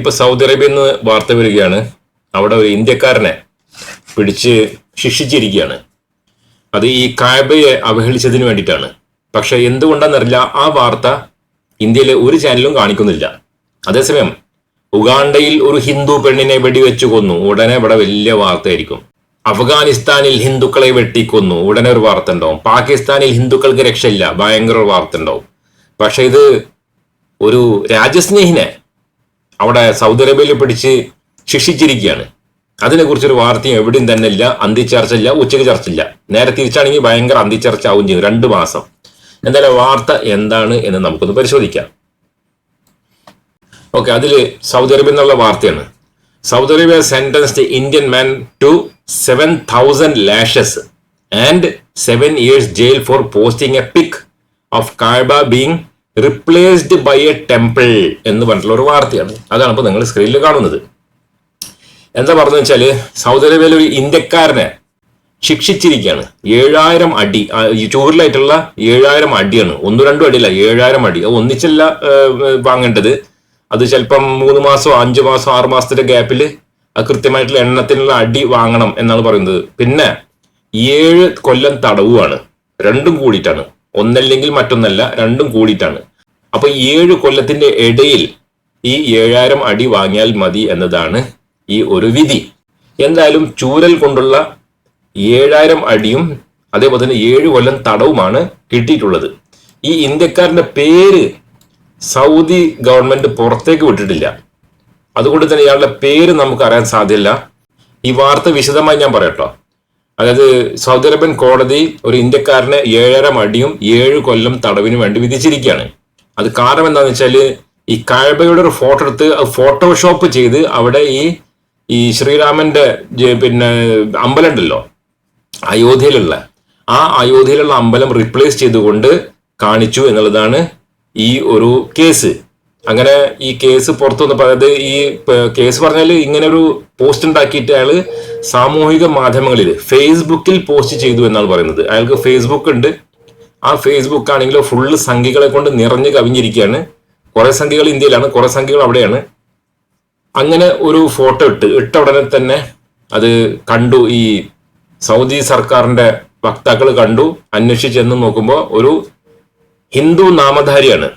ഇപ്പൊ സൗദി അറേബ്യയിൽ നിന്ന് വാർത്ത വരികയാണ്. അവിടെ ഒരു ഇന്ത്യക്കാരനെ പിടിച്ച് ശിക്ഷിച്ചിരിക്കുകയാണ്. അത് ഈ കായബയെ അവഹേളിച്ചതിന് വേണ്ടിയിട്ടാണ്. പക്ഷെ എന്തുകൊണ്ടാണെന്നറിയില്ല. ആ വാർത്ത ഇന്ത്യയിലെ ഒരു ചാനലും കാണിക്കുന്നില്ല. അതേസമയം ഉഗാണ്ടയിൽ ഒരു ഹിന്ദു പെണ്ണിനെ വെടിവെച്ചു കൊന്നു. ഉടനെ ഇവിടെ വലിയ വാർത്തയായിരിക്കും. അഫ്ഗാനിസ്ഥാനിൽ ഹിന്ദുക്കളെ വെട്ടിക്കൊന്നു. ഉടനെ ഒരു വാർത്ത ഉണ്ടാവും പാകിസ്ഥാനിൽ ഹിന്ദുക്കൾക്ക് രക്ഷയില്ല. ഭയങ്കര വാർത്ത ഉണ്ടാവും പക്ഷെ ഇത് ഒരു രാജ്യസ്നേഹിനെ അവിടെ സൗദി അറേബ്യയിൽ പിടിച്ച് ശിക്ഷിച്ചിരിക്കുകയാണ്. അതിനെക്കുറിച്ചൊരു വാർത്തയും എവിടെയും തന്നെ ഇല്ല അന്തിച്ചർച്ച ഇല്ല ഉച്ചയ്ക്ക് ചർച്ച ഇല്ല നേരെ തിരിച്ചാണെങ്കിൽ ഭയങ്കര അന്തിച്ചർച്ച ആവും ചെയ്യും രണ്ട് മാസം. എന്തായാലും വാർത്ത എന്താണ് എന്ന് നമുക്കൊന്ന് പരിശോധിക്കാം. ഓക്കെ അതിൽ സൗദി അറേബ്യ എന്നുള്ള വാർത്തയാണ്. Saudi Arabia the Indian man to seven thousand lashes and seven years jail for posting a pic of Kaaba being replaced by a temple എന്ന് പറഞ്ഞിട്ടുള്ള ഒരു വാർത്തയാണ്. അതാണ് ഇപ്പോൾ നിങ്ങൾ സ്ക്രീനിൽ കാണുന്നത്. എന്താ പറഞ്ഞു വെച്ചാൽ സൗദി അറേബ്യയിലെ ഒരു ഇന്ത്യക്കാരനെ ശിക്ഷിച്ചിരിക്കുകയാണ്. ഏഴായിരം അടി ചൂരിലായിട്ടുള്ള ഏഴായിരം അടിയാണ്. ഒന്നും രണ്ടും അടിയല്ല ഏഴായിരം അടി. അത് ഒന്നിച്ചല്ല വാങ്ങേണ്ടത്. അത് ചിലപ്പം മൂന്ന് മാസം അഞ്ച് മാസം ആറ് മാസത്തിന്റെ ഗ്യാപ്പിൽ അത് കൃത്യമായിട്ടുള്ള എണ്ണത്തിനുള്ള അടി വാങ്ങണം എന്നാണ് പറയുന്നത്. പിന്നെ ഏഴ് കൊല്ലം തടവുമാണ് രണ്ടും കൂടിയിട്ടാണ്. ഒന്നല്ലെങ്കിൽ മറ്റൊന്നല്ല രണ്ടും കൂടിയിട്ടാണ്. അപ്പൊ ഏഴ് കൊല്ലത്തിന്റെ ഇടയിൽ ഈ ഏഴായിരം അടി വാങ്ങിയാൽ മതി എന്നതാണ് ഈ ഒരു വിധി. എന്തായാലും ചൂരൽ കൊണ്ടുള്ള ഏഴായിരം അടിയും അതേപോലെ തന്നെ ഏഴ് കൊല്ലം തടവുമാണ് കിട്ടിയിട്ടുള്ളത്. ഈ ഇന്ത്യക്കാരന്റെ പേര് സൗദി ഗവൺമെന്റ് പുറത്തേക്ക് വിട്ടിട്ടില്ല. അതുകൊണ്ട് തന്നെ ഇയാളുടെ പേര് നമുക്ക് അറിയാൻ സാധ്യല്ല. ഈ വാർത്ത വിശദമായി ഞാൻ പറയട്ടോ അതായത് സൗദി അറേബ്യൻ കോടതി ഒരു ഇന്ത്യക്കാരന് ഏഴര അടിയും ഏഴ് കൊല്ലം തടവിനു വേണ്ടി വിധിച്ചിരിക്കുകയാണ്. അത് കാരണം എന്താണെന്ന് വെച്ചാൽ ഈ കാഴ്ബയുടെ ഒരു ഫോട്ടോ എടുത്ത് അത് ഫോട്ടോഷോപ്പ് ചെയ്ത് അവിടെ ഈ ഈ ശ്രീരാമന്റെ പിന്നെ അമ്പലം ഉണ്ടല്ലോ അയോധ്യയിലുള്ള. ആ അയോധ്യയിലുള്ള അമ്പലം റീപ്ലേസ് ചെയ്തുകൊണ്ട് കാണിച്ചു എന്നുള്ളതാണ് ഈ ഒരു കേസ് അങ്ങനെ ഈ കേസ് പുറത്തു വന്നപ്പോൾ അതായത് ഈ കേസ് പറഞ്ഞാൽ ഇങ്ങനെ ഒരു പോസ്റ്റ് ഉണ്ടാക്കിയിട്ട് അയാൾ സാമൂഹിക മാധ്യമങ്ങളിൽ ഫേസ്ബുക്കിൽ പോസ്റ്റ് ചെയ്തു എന്നാണ് പറയുന്നത്. അയാൾക്ക് ഫേസ്ബുക്ക് ഉണ്ട്. ആ ഫേസ്ബുക്ക് ആണെങ്കിലും ഫുള്ള് സംഖ്യകളെ കൊണ്ട് നിറഞ്ഞു കവിഞ്ഞിരിക്കുകയാണ്. കുറേ സംഖ്യകൾ ഇന്ത്യയിലാണ് കുറേ സംഖ്യകൾ അവിടെയാണ്. അങ്ങനെ ഒരു ഫോട്ടോ ഇട്ട് ഇട്ട ഉടനെ തന്നെ അത് കണ്ടു. ഈ സൗദി സർക്കാരിന്റെ വക്താക്കൾ കണ്ടു. അന്വേഷിച്ചെന്ന് നോക്കുമ്പോൾ ഒരു ഹിന്ദു നാമധാരിയാണ്.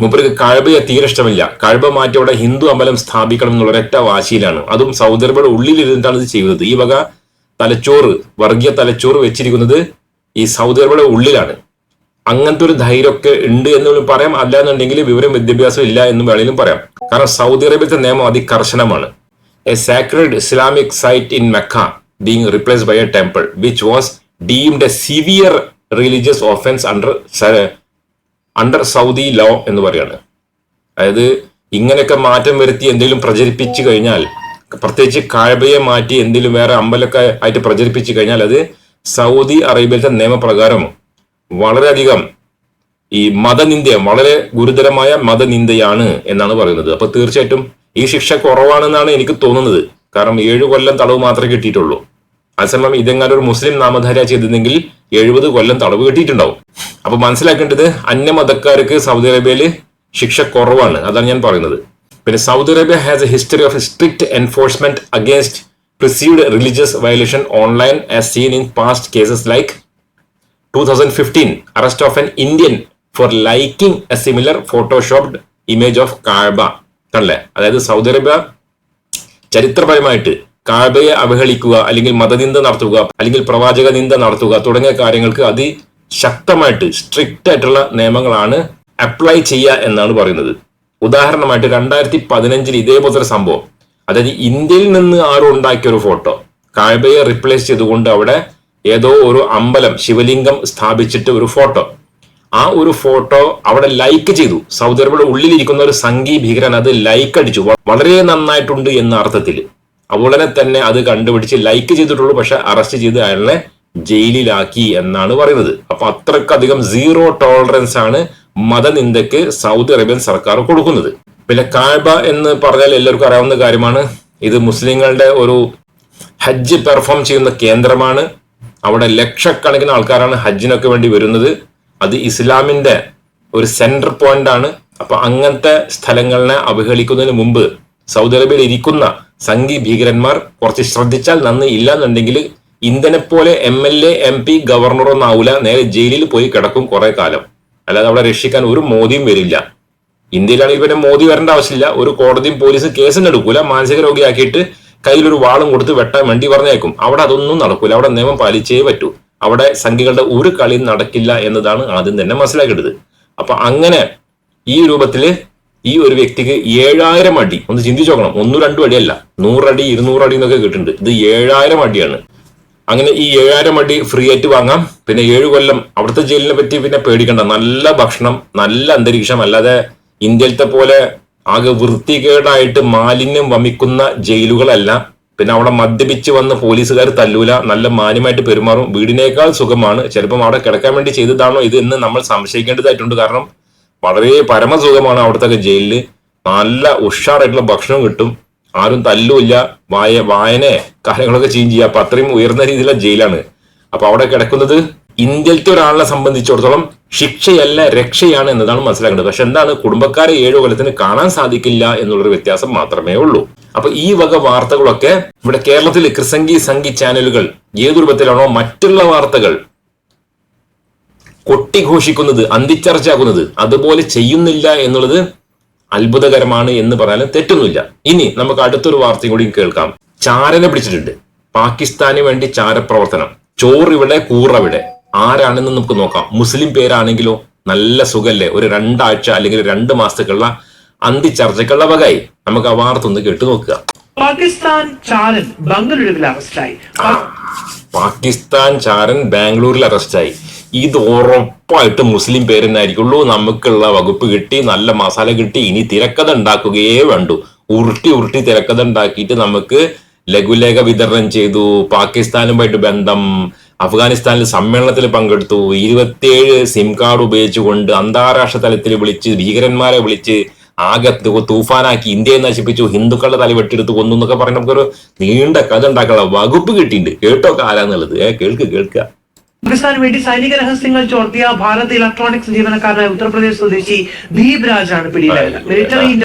മൂപ്പർക്ക് കഴബയെ തീരെ ഇഷ്ടമില്ല. കഴബ മാറ്റി അവിടെ ഹിന്ദു അമ്പലം സ്ഥാപിക്കണം എന്നുള്ള ഒരൊറ്റ വാശിയിലാണ്. അതും സൗദി അറേബ്യയുടെ ഉള്ളിലിരുന്നിട്ടാണ് ഇത് ചെയ്യുന്നത് ഈ വക തലച്ചോറ് വർഗീയ തലച്ചോറ് വെച്ചിരിക്കുന്നത് ഈ സൗദി അറേബ്യയുടെ ഉള്ളിലാണ്. അങ്ങനത്തെ ഒരു ധൈര്യമൊക്കെ ഉണ്ട് എന്ന് പറയാം. അല്ല എന്നുണ്ടെങ്കിൽ വിവരം വിദ്യാഭ്യാസം ഇല്ല എന്ന് വേണമെങ്കിലും പറയാം. കാരണം സൗദി അറേബ്യത്തെ നിയമം അതികർശനമാണ്. A sacred Islamic site in Mecca being replace by a temple which was deemed a severe religious offence under under Saudi law എന്ന് പറയാണ് അതായത് ഇങ്ങനെയൊക്കെ മാറ്റം വരുത്തി എന്തെങ്കിലും പ്രചരിപ്പിച്ചു കഴിഞ്ഞാൽ പ്രത്യേകിച്ച് കാഴ്ബയെ മാറ്റി എന്തെങ്കിലും വേറെ അമ്പലൊക്കെ ആയിട്ട് പ്രചരിപ്പിച്ചു കഴിഞ്ഞാൽ അത് സൗദി അറേബ്യയിലത്തെ നിയമപ്രകാരം വളരെയധികം ഈ മതനിന്ദ വളരെ ഗുരുതരമായ മതനിന്ദയാണ് എന്നാണ് പറയുന്നത്. അപ്പൊ തീർച്ചയായിട്ടും ഈ ശിക്ഷ കുറവാണെന്നാണ് എനിക്ക് തോന്നുന്നത്. കാരണം ഏഴു കൊല്ലം തടവ് മാത്രമേ കിട്ടിയിട്ടുള്ളൂ. അതേസമയം ഇതെങ്ങാനും ഒരു മുസ്ലിം നാമധാര ചെയ്തിരുന്നെങ്കിൽ എഴുപത് കൊല്ലം തടവ് കിട്ടിയിട്ടുണ്ടാവും. അപ്പൊ മനസ്സിലാക്കേണ്ടത് അന്യ അന്യമതക്കാർക്ക് സൗദി അറേബ്യയിൽ ശിക്ഷ കുറവാണ്. അതാണ് ഞാൻ പറയുന്നത്. പിന്നെ Saudi Arabia has a history of strict enforcement against perceived religious violation online as seen in past cases like 2015 arrest of an Indian for liking a similar photoshopped image of Kaaba കണ്ടല്ലേ? അതായത് Saudi Arabia ചരിത്രപരമായിട്ട് കാഴ്ബയെ അവഹേളിക്കുക അല്ലെങ്കിൽ മതനിന്ദ നടത്തുക അല്ലെങ്കിൽ പ്രവാചക നിന്ദ നടത്തുക തുടങ്ങിയ കാര്യങ്ങൾക്ക് അതിശക്തമായിട്ട് സ്ട്രിക്റ്റ് ആയിട്ടുള്ള നിയമങ്ങളാണ് അപ്ലൈ ചെയ്യുക എന്നാണ് പറയുന്നത്. ഉദാഹരണമായിട്ട് രണ്ടായിരത്തി പതിനഞ്ചിൽ ഇതേപോലത്തെ സംഭവം. അതായത് ഇന്ത്യയിൽ നിന്ന് ആരോ ഉണ്ടാക്കിയ ഒരു ഫോട്ടോ. കാബയെ റിപ്ലേസ് ചെയ്തുകൊണ്ട് അവിടെ ഏതോ ഒരു അമ്പലം ശിവലിംഗം സ്ഥാപിച്ചിട്ട് ഒരു ഫോട്ടോ. ആ ഒരു ഫോട്ടോ അവിടെ ലൈക്ക് ചെയ്തു. സൗദി അറേബ്യയുടെ ഉള്ളിലിരിക്കുന്ന ഒരു സംഘി ഭീകരൻ അത് ലൈക്ക് അടിച്ചു. വളരെ നന്നായിട്ടുണ്ട് എന്ന അർത്ഥത്തിൽ. അവളനെ തന്നെ അത് കണ്ടുപിടിച്ച് ലൈക്ക് ചെയ്തിട്ടുള്ളൂ. പക്ഷെ അറസ്റ്റ് ചെയ്ത് അയാളെ ജയിലിലാക്കി എന്നാണ് പറയുന്നത്. അപ്പൊ അത്രക്കധികം സീറോ ടോളറൻസ് ആണ് മതനിന്ദക്ക് സൗദി അറേബ്യൻ സർക്കാർ കൊടുക്കുന്നത്. പിന്നെ കാഴ്ബ എന്ന് പറഞ്ഞാൽ എല്ലാവർക്കും അറിയാവുന്ന കാര്യമാണ്. ഇത് മുസ്ലിങ്ങളുടെ ഒരു ഹജ്ജ് പെർഫോം ചെയ്യുന്ന കേന്ദ്രമാണ്. അവിടെ ലക്ഷക്കണക്കിന് ആൾക്കാരാണ് ഹജ്ജിനൊക്കെ വേണ്ടി വരുന്നത്. അത് ഇസ്ലാമിന്റെ ഒരു സെന്റർ പോയിന്റ് ആണ്. അപ്പൊ അങ്ങനത്തെ സ്ഥലങ്ങളെ അവഹേളിക്കുന്നതിന് മുമ്പ് സൗദി അറേബ്യയിൽ ഇരിക്കുന്ന സംഘി ഭീകരന്മാർ കുറച്ച് ശ്രദ്ധിച്ചാൽ നന്ദി ഇല്ലാന്നുണ്ടെങ്കിൽ ഇന്ത്യനെ പോലെ M L A M P ഗവർണറൊന്നും ആവില്ല നേരെ ജയിലിൽ പോയി കിടക്കും കുറെ കാലം. അല്ലാതെ അവിടെ രക്ഷിക്കാൻ ഒരു മോദിയും വരില്ല. ഇന്ത്യയിലാണെങ്കിൽ പിന്നെ മോദി വരേണ്ട ആവശ്യമില്ല. ഒരു കോടതിയും പോലീസും കേസും എടുക്കൂല. മാനസിക രോഗിയാക്കിയിട്ട് കയ്യിലൊരു വാളും കൊടുത്ത് വെട്ടാൻ വേണ്ടി പറഞ്ഞേക്കും. അവിടെ അതൊന്നും നടക്കൂല. അവിടെ നിയമം പാലിച്ചേ പറ്റൂ. അവിടെ സംഘികളുടെ ഒരു കളിയും നടക്കില്ല എന്നതാണ് ആദ്യം തന്നെ മനസ്സിലാക്കേണ്ടത്. അപ്പൊ അങ്ങനെ ഈ രൂപത്തിൽ ഈ ഒരു വ്യക്തിക്ക് ഏഴായിരം അടി ഒന്ന് ചിന്തിച്ചു നോക്കണം. ഒന്നും രണ്ടും അടിയല്ല. നൂറടി ഇരുന്നൂറടി എന്നൊക്കെ കിട്ടുന്നുണ്ട് ഇത് ഏഴായിരം അടിയാണ്. അങ്ങനെ ഈ ഏഴായിരം അടി ഫ്രീ ആയിട്ട് വാങ്ങാം. പിന്നെ ഏഴു കൊല്ലം അവിടുത്തെ ജയിലിനെ പറ്റി പിന്നെ പേടിക്കണ്ട. നല്ല ഭക്ഷണം നല്ല അന്തരീക്ഷം അല്ലാതെ ഇന്ത്യയിലത്തെ പോലെ ആകെ വൃത്തികേടായിട്ട് മാലിന്യം വമിക്കുന്ന ജയിലുകളല്ല. പിന്നെ അവിടെ മദ്യപിച്ച് വന്ന് പോലീസുകാർ തല്ലൂല. നല്ല മാന്യമായിട്ട് പെരുമാറും. വീടിനേക്കാൾ സുഖമാണ്. ചിലപ്പം അവിടെ കിടക്കാൻ വേണ്ടി ചെയ്തതാണോ ഇത് എന്ന് നമ്മൾ സംശയിക്കേണ്ടതായിട്ടുണ്ട്. കാരണം വളരെ പരമസുഖമാണ് അവിടുത്തെ ജയിലിൽ നല്ല ഉഷാറായിട്ടുള്ള ഭക്ഷണം കിട്ടും. ആരും തല്ലുമില്ല വായ വായന കാര്യങ്ങളൊക്കെ ചെയ്യും ചെയ്യുക അപ്പൊ അത്രയും ഉയർന്ന രീതിയിലുള്ള ജയിലാണ്. അപ്പൊ അവിടെ കിടക്കുന്നത് ഇന്ത്യയിലത്തെ ഒരാളിനെ സംബന്ധിച്ചിടത്തോളം ശിക്ഷയല്ല രക്ഷയാണ് എന്നതാണ് മനസ്സിലാക്കേണ്ടത്. പക്ഷെ എന്താണ്? കുടുംബക്കാരെ ഏഴു കൊല്ലത്തിന് കാണാൻ സാധിക്കില്ല എന്നുള്ളൊരു വ്യത്യാസം മാത്രമേ ഉള്ളൂ. അപ്പൊ ഈ വക വാർത്തകളൊക്കെ ഇവിടെ കേരളത്തിൽ ക്രിസംഗി സംഗി ചാനലുകൾ ഏതു രൂപത്തിലാണോ മറ്റുള്ള വാർത്തകൾ കൊട്ടിഘോഷിക്കുന്നത് അന്തിച്ചർച്ചയാക്കുന്നത് അതുപോലെ ചെയ്യുന്നില്ല എന്നുള്ളത് അത്ഭുതകരമാണ് എന്ന് പറഞ്ഞാലും തെറ്റൊന്നുമില്ല. ഇനി നമുക്ക് അടുത്തൊരു വാർത്തയും കൂടി കേൾക്കാം. ചാരനെ പിടിച്ചിട്ടുണ്ട്. പാകിസ്ഥാന് വേണ്ടി ചാരപ്രവർത്തനം. ചോറിവിടെ കൂറവിടെ. ആരാണെന്ന് നമുക്ക് നോക്കാം. മുസ്ലിം പേരാണെങ്കിലോ നല്ല സുഖല്ലേ? ഒരു രണ്ടാഴ്ച അല്ലെങ്കിൽ രണ്ട് മാസത്തേക്കുള്ള അന്തി ചർച്ചയ്ക്കുള്ള വകയായി. നമുക്ക് ആ വാർത്ത ഒന്ന് കേട്ടു നോക്കുക. പാകിസ്ഥാൻ ചാരൻ ബംഗളൂരുവിൽ അറസ്റ്റായി. പാകിസ്ഥാൻ ചാരൻ ബാംഗ്ലൂരിൽ അറസ്റ്റായി. ഇത് ഉറപ്പായിട്ട് മുസ്ലിം പേരെന്നായിരിക്കുള്ളൂ. നമുക്കുള്ള വകുപ്പ് കിട്ടി നല്ല മസാല കിട്ടി. ഇനി തിരക്കഥ ഉണ്ടാക്കുകയേ വേണ്ടു. ഉരുട്ടി ഉരുട്ടി തിരക്കഥ ഉണ്ടാക്കിയിട്ട് നമുക്ക് ലഘുലേഖ വിതരണം ചെയ്തു. പാകിസ്ഥാനുമായിട്ട് ബന്ധം അഫ്ഗാനിസ്ഥാനിൽ സമ്മേളനത്തിൽ പങ്കെടുത്തു. ഇരുപത്തിയേഴ് സിം കാർഡ് ഉപയോഗിച്ചുകൊണ്ട് അന്താരാഷ്ട്ര തലത്തിൽ വിളിച്ച് ഭീകരന്മാരെ വിളിച്ച് ആകെ തൂഫാനാക്കി ഇന്ത്യയെ നശിപ്പിച്ചു. ഹിന്ദുക്കളുടെ തല വെട്ടിയെടുത്ത് കൊന്നു എന്നൊക്കെ പറഞ്ഞ് നമുക്കൊരു നീണ്ട കഥ ഉണ്ടാക്കാനുള്ള വകുപ്പ് കിട്ടിയിട്ടുണ്ട്. കേട്ടോ ആരാന്നുള്ളത് ഏ കേൾക്ക് കേൾക്കുക പാകിസ്ഥാന് വേണ്ടി സൈനിക രഹസ്യങ്ങൾ ചോർത്തിയ ഭാരത് ഇലക്ട്രോണിക്സ് ജീവനക്കാരനായ ഉത്തർപ്രദേശ് സ്വദേശി ദീപ് രാജാണ് പിടിയിലായത്. മിലിറ്ററി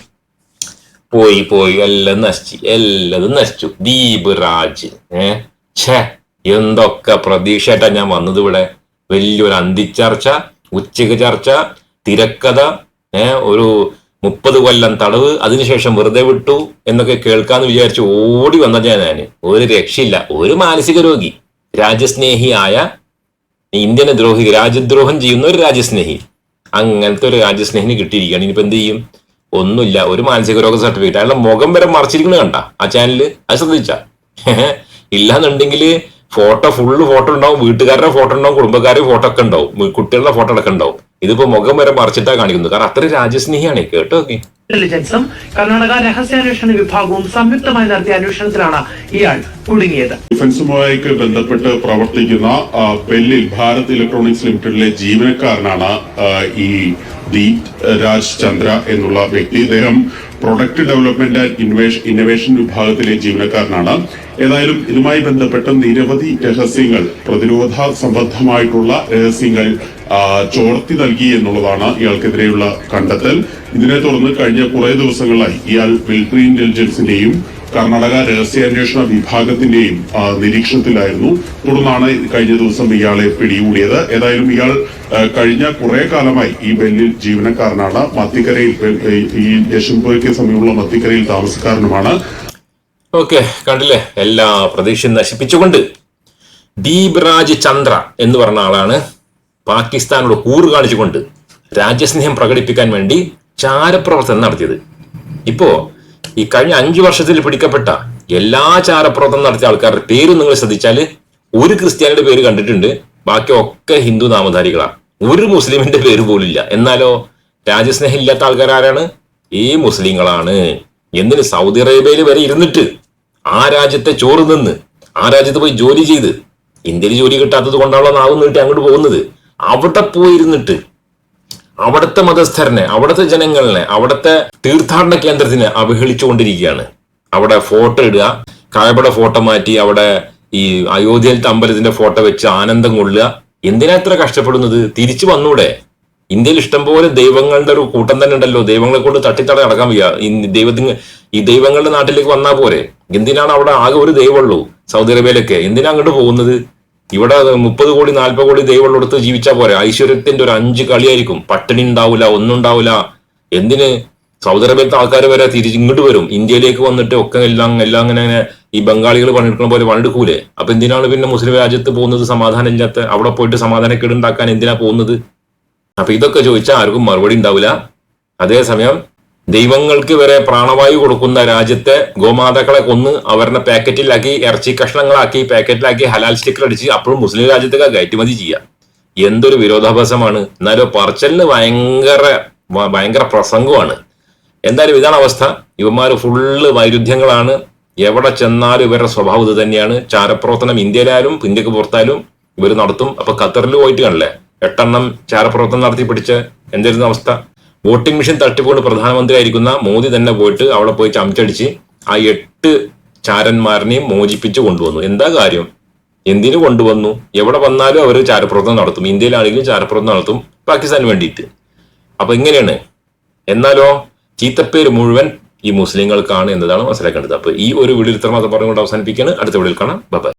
പോയി പോയി. എല്ലാം നശിച്ചു. എല്ലാം നശിച്ചു. ദീപ് രാജ്. ഏ ഛേ. എന്തൊക്കെ പ്രതീക്ഷയായിട്ടാണ് ഞാൻ വന്നത് ഇവിടെ? വലിയൊരു അന്തിച്ചർച്ച ഉച്ചയ്ക്ക് ചർച്ച തിരക്കഥ ഒരു മുപ്പത് കൊല്ലം തടവ് അതിനുശേഷം വെറുതെ വിട്ടു എന്നൊക്കെ കേൾക്കാന്ന് വിചാരിച്ച് ഓടി വന്ന ഞാൻ ഒരു രക്ഷയില്ല ഒരു മാനസിക രോഗി. രാജ്യസ്നേഹിയായ ഇന്ത്യനെ ദ്രോഹി രാജ്യദ്രോഹം ചെയ്യുന്ന ഒരു രാജ്യസ്നേഹി. അങ്ങനത്തെ ഒരു രാജ്യസ്നേഹിന് കിട്ടിയിരിക്കുകയാണ്. ഇനിയിപ്പോ എന്ത് ചെയ്യും? ഒന്നുമില്ല ഒരു മാനസിക രോഗ സർട്ടിഫിക്കറ്റ്. അയാളുടെ മുഖം വരെ മറച്ചിരിക്കുന്നത് കണ്ട ആ ചാനലിൽ അത് ശ്രദ്ധിച്ച. ഇല്ലാന്നുണ്ടെങ്കിൽ ഫോട്ടോ ഫുള്ള് ഫോട്ടോ ഉണ്ടാവും വീട്ടുകാരുടെ ഫോട്ടോ ഉണ്ടാവും കുടുംബക്കാരുടെ ഫോട്ടോ ഒക്കെ ഉണ്ടാവും കുട്ടികളുടെ ഫോട്ടോ അടക്കം ഉണ്ടാവും. ഇതിപ്പോ മുഖം വരെ മറച്ചിട്ടാ കാണിക്കുന്നത്. കാരണം അത്ര രാജ്യസ്നേഹിയാണ്. കേട്ടോ ഓക്കെ ഇന്റലിജൻസും കർണാടക രഹസ്യാന്വേഷണ വിഭാഗവും സംയുക്തമായി നടത്തിയ അന്വേഷണത്തിലാണ് ഇയാൾ കുടുങ്ങിയത്. ഡിഫൻസുമായിട്ട് ബന്ധപ്പെട്ട് പ്രവർത്തിക്കുന്ന പെല്ലിൽ ബെല്ലിൽ ഭാരത് ഇലക്ട്രോണിക്സ് ലിമിറ്റഡിലെ ജീവനക്കാരനാണ് ഈ ദീപ് രാജ് ചന്ദ്ര എന്നുള്ള വ്യക്തി. ഇദ്ദേഹം product development and innovation innovation വിഭാഗത്തിലെ ജീവനക്കാരനാണ്. ഏതായാലും ഇതുമായി ബന്ധപ്പെട്ട് നിരവധി രഹസ്യങ്ങൾ പ്രതിരോധ സംബന്ധമായിട്ടുള്ള രഹസ്യങ്ങൾ ചോർത്തി നൽകി എന്നുള്ളതാണ് ഇയാൾക്കെതിരെയുള്ള കണ്ടെത്തൽ. ഇതിനെ തുടർന്ന് കഴിഞ്ഞ കുറേ ദിവസങ്ങളായി ഇയാൾ മിലിറ്ററി ഇന്റലിജൻസിന്റെയും കർണാടക രഹസ്യാന്വേഷണ വിഭാഗത്തിന്റെയും നിരീക്ഷണത്തിലായിരുന്നു. തുടർന്നാണ് കഴിഞ്ഞ ദിവസം ഇയാളെ പിടികൂടിയത്. ഏതായാലും ഇയാൾ കഴിഞ്ഞ കുറെ കാലമായി ഈ ബെല്ലിൽ ജീവനക്കാരനാണ്. മത്തിക്കരയിൽ ഈ യശുംപുരയ്ക്ക് സമീപമുള്ള മത്തിക്കരയിൽ താമസക്കാരനുമാണ്. ഓക്കെ കണ്ടില്ലേ? എല്ലാ പ്രതീക്ഷയും നശിപ്പിച്ചുകൊണ്ട്. ദീപ് രാജ് ചന്ദ്ര എന്ന് പറഞ്ഞ ആളാണ്. പാകിസ്ഥാനോട് കൂറ് കാണിച്ചുകൊണ്ട് രാജ്യസ്നേഹം പ്രകടിപ്പിക്കാൻ വേണ്ടി ചാരപ്രവർത്തനം നടത്തിയത്. ഇപ്പോ ഈ കഴിഞ്ഞ അഞ്ചു വർഷത്തിൽ പിടിക്കപ്പെട്ട എല്ലാ ചാരപ്രവർത്തനം നടത്തിയ ആൾക്കാരുടെ പേരും നിങ്ങൾ ശ്രദ്ധിച്ചാൽ ഒരു ക്രിസ്ത്യാനിയുടെ പേര് കണ്ടിട്ടുണ്ട്. ബാക്കി ഒക്കെ ഹിന്ദു നാമധാരികളാണ്. ഒരു മുസ്ലിമിന്റെ പേര് പോലില്ല. എന്നാലോ രാജ്യസ്നേഹം ഇല്ലാത്ത ആൾക്കാരാരാണ് ഈ മുസ്ലിങ്ങളാണ്. എന്തിന് സൗദി അറേബ്യയിൽ വരെ ഇരുന്നിട്ട് ആ രാജ്യത്തെ ചോറ് നിന്ന് ആ രാജ്യത്ത് പോയി ജോലി ചെയ്ത് ഇന്ത്യയിൽ ജോലി കിട്ടാത്തത് കൊണ്ടാണല്ലോ നാവ് നീട്ടി അങ്ങോട്ട് പോകുന്നത്. അവിടെ പോയിരുന്നിട്ട് അവിടുത്തെ മതസ്ഥരനെ അവിടുത്തെ ജനങ്ങളെ അവിടുത്തെ തീർത്ഥാടന കേന്ദ്രത്തിനെ അവഹേളിച്ചുകൊണ്ടിരിക്കുകയാണ്. അവിടെ ഫോട്ടോ ഇടുക കായബയുടെ ഫോട്ടോ മാറ്റി അവിടെ ഈ അയോധ്യയിലത്തെ അമ്പലത്തിന്റെ ഫോട്ടോ വെച്ച് ആനന്ദം കൊള്ളുക. എന്തിനാ ഇത്ര കഷ്ടപ്പെടുന്നത്? തിരിച്ചു വന്നൂടെ. ഇന്ത്യയിൽ ഇഷ്ടംപോലെ ദൈവങ്ങളുടെ ഒരു കൂട്ടം തന്നെ ഉണ്ടല്ലോ. ദൈവങ്ങളെ കൊണ്ട് തട്ടിത്തട നടക്കാൻ വയ്യ. ദൈവത്തിന് ഈ ദൈവങ്ങളുടെ നാട്ടിലേക്ക് വന്നാൽ പോരെ. എന്തിനാണ് അവിടെ ആകെ ഒരു ദൈവമുള്ളൂ സൗദി അറേബ്യയിലൊക്കെ? എന്തിനാ അങ്ങോട്ട് പോകുന്നത്? ഇവിടെ മുപ്പത് കോടി നാൽപ്പത് കോടി ദൈവമുള്ളിടത്ത് ജീവിച്ചാൽ പോരെ. ഐശ്വര്യത്തിന്റെ ഒരു അഞ്ച് കളിയായിരിക്കും. പട്ടിണി ഉണ്ടാവില്ല ഒന്നും ഉണ്ടാവില്ല എന്തിന്? സൗദി അറേബ്യത്തെ ആൾക്കാർ വരെ തിരിച്ച് ഇങ്ങോട്ട് വരും. ഇന്ത്യയിലേക്ക് വന്നിട്ട് ഒക്കെ എല്ലാം എല്ലാം അങ്ങനെ അങ്ങനെ ഈ ബംഗാളികൾ പണിയെടുക്കുന്ന പോലെ പണിയെടുക്കൂലേ? അപ്പൊ എന്തിനാണ് പിന്നെ മുസ്ലിം രാജ്യത്ത് പോകുന്നത് സമാധാനം ഇല്ലാത്ത? അവിടെ പോയിട്ട് സമാധാന കേടുണ്ടാക്കാൻ എന്തിനാ പോകുന്നത്? അപ്പൊ ഇതൊക്കെ ചോദിച്ചാൽ ആർക്കും മറുപടി ഉണ്ടാവില്ല. അതേസമയം ദൈവങ്ങൾക്ക് വരെ പ്രാണവായു കൊടുക്കുന്ന രാജ്യത്തെ ഗോമാതാക്കളെ കൊന്ന് അവരുടെ പാക്കറ്റിലാക്കി ഇറച്ചി കഷ്ണങ്ങളാക്കി പാക്കറ്റിലാക്കി ഹലാൽ സ്റ്റിക്കർ അടിച്ച് അപ്പോഴും മുസ്ലിം രാജ്യത്തേക്ക് കയറ്റുമതി ചെയ്യാം എന്തൊരു വിരോധാഭാസമാണ്. എന്നാലും പറച്ചലിന് ഭയങ്കര ഭയങ്കര പ്രസംഗമാണ്. എന്തായാലും ഇതാണ് അവസ്ഥ. ഇവന്മാർ ഫുള്ള് വൈരുദ്ധ്യങ്ങളാണ്. എവിടെ ചെന്നാലും ഇവരുടെ സ്വഭാവം ഇത് തന്നെയാണ്. ചാരപ്രവർത്തനം ഇന്ത്യയിലായാലും ഇന്ത്യയ്ക്ക് പുറത്തായാലും ഇവർ നടത്തും. അപ്പൊ ഖത്തറിൽ പോയിട്ട് കാണില്ലേ എട്ടെണ്ണം ചാരപ്രവർത്തനം നടത്തി പിടിച്ച് എന്തായിരുന്നു അവസ്ഥ? വോട്ടിംഗ് മെഷീൻ തട്ടിപ്പുകൊണ്ട് പ്രധാനമന്ത്രി ആയിരിക്കുന്ന മോദി തന്നെ പോയിട്ട് അവിടെ പോയി ചമച്ചടിച്ച് ആ എട്ട് ചാരന്മാരനെയും മോചിപ്പിച്ച് കൊണ്ടുവന്നു. എന്താ കാര്യം? എന്തിനു കൊണ്ടുവന്നു? എവിടെ വന്നാലും അവർ ചാരപ്രവർത്തനം നടത്തും. ഇന്ത്യയിലാണെങ്കിലും ചാരപ്രവർത്തനം നടത്തും പാകിസ്ഥാന് വേണ്ടിയിട്ട്. അപ്പൊ ഇങ്ങനെയാണ്. എന്നാലോ ചീത്തപ്പേര് മുഴുവൻ ഈ മുസ്ലിങ്ങൾക്കാണ് എന്നതാണ് മനസ്സിലാക്കേണ്ടത്. അപ്പൊ ഈ ഒരു വീഡിയോ ഇത്ര മാത്രം പറഞ്ഞുകൊണ്ട് അവസാനിപ്പിക്കുകയാണ്. അടുത്ത വീഡിയോയിൽ കാണാം. ബൈ